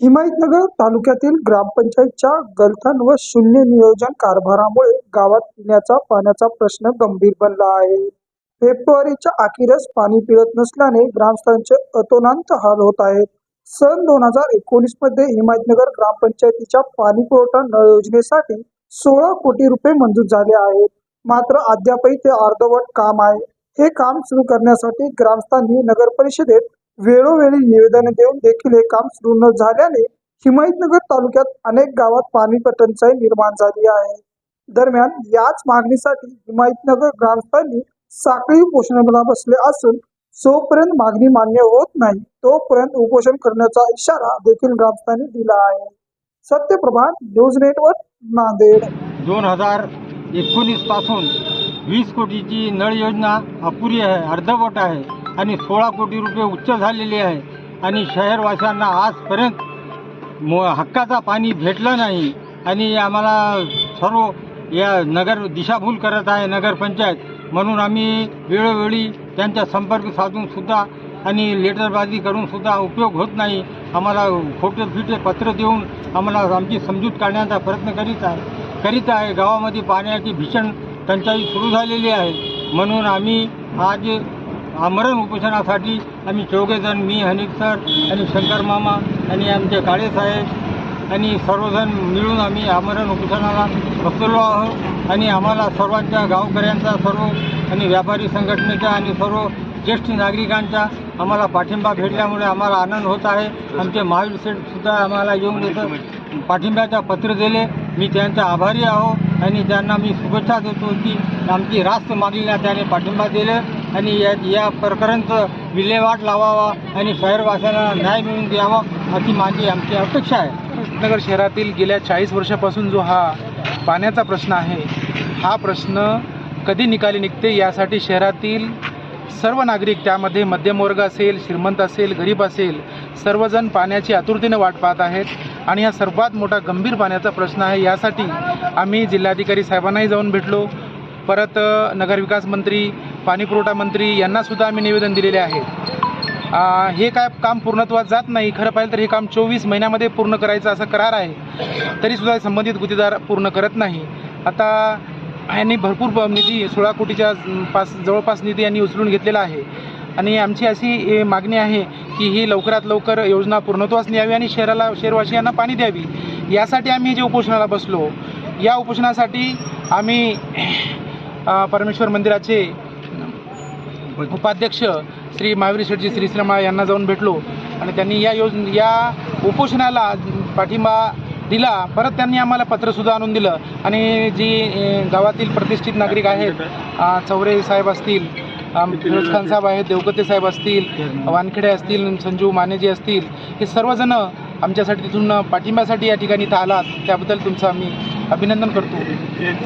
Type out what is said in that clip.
हिमायतनगर तालुक्यातील ग्रामपंचायतच्या गलथान व शून्य नियोजन कारभारामुळे गावात पिण्याचा पाण्याचा प्रश्न गंभीर बनला आहे. फेब्रुवारीच्या अखेरच पाणी पिळत नसल्याने ग्रामस्थांचे अतोनांत हाल होत आहेत. सन दोन हजार एकोणीसमध्ये हिमायतनगर ग्रामपंचायतीच्या पाणी पुरवठा नळ योजनेसाठी सोळा कोटी रुपये मंजूर झाले आहेत मात्र अद्यापही ते अर्धवट काम आहे. हे काम सुरू करण्यासाठी ग्रामस्थांनी नगर परिषदेत वेळोवेळी निवेदन देऊन देखील हे काम सुरू न झाल्याने हिमायतनगर तालुक्यात अनेक गावात पाणी टंचाई निर्माण झाली आहे. दरम्यान याच मागणीसाठी हिमायतनगर ग्रामस्थांनी साखळी उपोषणाला बसले असून जोपर्यंत मागणी मान्य होत नाही तोपर्यंत उपोषण करण्याचा इशारा देखील ग्रामस्थांनी दिला आहे. Satyaprabha news network Nanded. दोन हजार एकोणीसपासून वीस कोटीची नळ योजना अपुरी आहे अर्धवट आहे. आणि सोळा कोटी रुपये उच्च झालेले आहे. आणि शहरवाशांना आजपर्यंत मो हक्काचा पाणी भेटला नाही. आणि आम्हाला सर्व या नगर दिशाभूल करत आहे नगरपंचायत. म्हणून आम्ही वेळोवेळी त्यांचा संपर्क साधूनसुद्धा आणि लेटरबाजी करूनसुद्धा उपयोग होत नाही. आम्हाला खोटे फिटे पत्र देऊन आम्हाला आमची समजूत काढण्याचा प्रयत्न करीत आहे. करीत आहे. गावामध्ये पाण्याची भीषण टंचाई सुरू झालेली आहे. म्हणून आम्ही आज आमरण उपोषणासाठी आम्ही चौघेजण मी हनिक सर आणि शंकर मामा आणि आमचे काळेसाहेब आणि सर्वजण मिळून आम्ही आमरण उपोषणाला बसलेलो आहोत आणि आम्हाला सर्वांच्या गावकऱ्यांचा सर्व आणि व्यापारी संघटनेच्या आणि सर्व ज्येष्ठ नागरिकांच्या आम्हाला पाठिंबा भेटल्यामुळे आम्हाला आनंद होत आहे. आमचे महावीर सेठसुद्धा आम्हाला येऊन इथं पाठिंब्याचा पत्र दिले. मी त्यांचा आभारी आहो आणि त्यांना मी शुभेच्छा देतो की आमची रास्त मागणीला त्याने पाठिंबा दिले. आणि या या प्रकरणाचं विल्हेवाट लावावा आणि शहरवासियांना न्याय मिळून द्यावा अशी माझी आमची अपेक्षा आहे. नगर शहरातील गेल्या चाळीस वर्षापासून जो हा पाण्याचा प्रश्न आहे हा प्रश्न कधी निकाली निघते यासाठी शहरातील सर्व नागरिक त्यामध्ये मध्यमवर्ग असेल श्रीमंत असेल गरीब असेल सर्वजण पाण्याची आतुरतेने वाट पाहत आहेत आणि हा सर्वात मोठा गंभीर पाण्याचा प्रश्न आहे. यासाठी आम्ही जिल्हाधिकारी साहेबांनाही जाऊन भेटलो. परत नगरविकास मंत्री पाणीपुरवठा मंत्री यांनासुद्धा आम्ही निवेदन दिलेले आहे. हे काय काम पूर्णत्वात जात नाही. खरं पाहिलं तर हे काम चोवीस महिन्यामध्ये पूर्ण करायचं असा करार आहे. तरीसुद्धा संबंधित गुत्तेदार पूर्ण करत नाही. आता यांनी भरपूर ब- निधी सोळा कोटीच्या पास जवळपास निधी यांनी उचलून घेतलेला आहे. आणि आमची अशी मागणी आहे की ही लवकरात लवकर योजना पूर्णत्वास न्यावी आणि शहराला शहरवासियांना पाणी द्यावी. यासाठी आम्ही जे उपोषणाला बसलो या उपोषणासाठी आम्ही परमेश्वर मंदिराचे उपाध्यक्ष श्री महावीर शेठजी श्रीश्रमा यांना जाऊन भेटलो आणि त्यांनी या योज या उपोषणाला पाठिंबा दिला. परत त्यांनी आम्हाला पत्रसुद्धा आणून दिलं. आणि जी गावातील प्रतिष्ठित नागरिक आहेत चौरे साहेब असतील फिरोज खान साहेब आहेत देवकते साहेब असतील वानखेडे असतील संजू मानेजी असतील हे सर्वजण आमच्यासाठी तिथून पाठिंब्यासाठी या ठिकाणी इथं आलात. त्याबद्दल तुमचं आम्ही अभिनंदन करतो.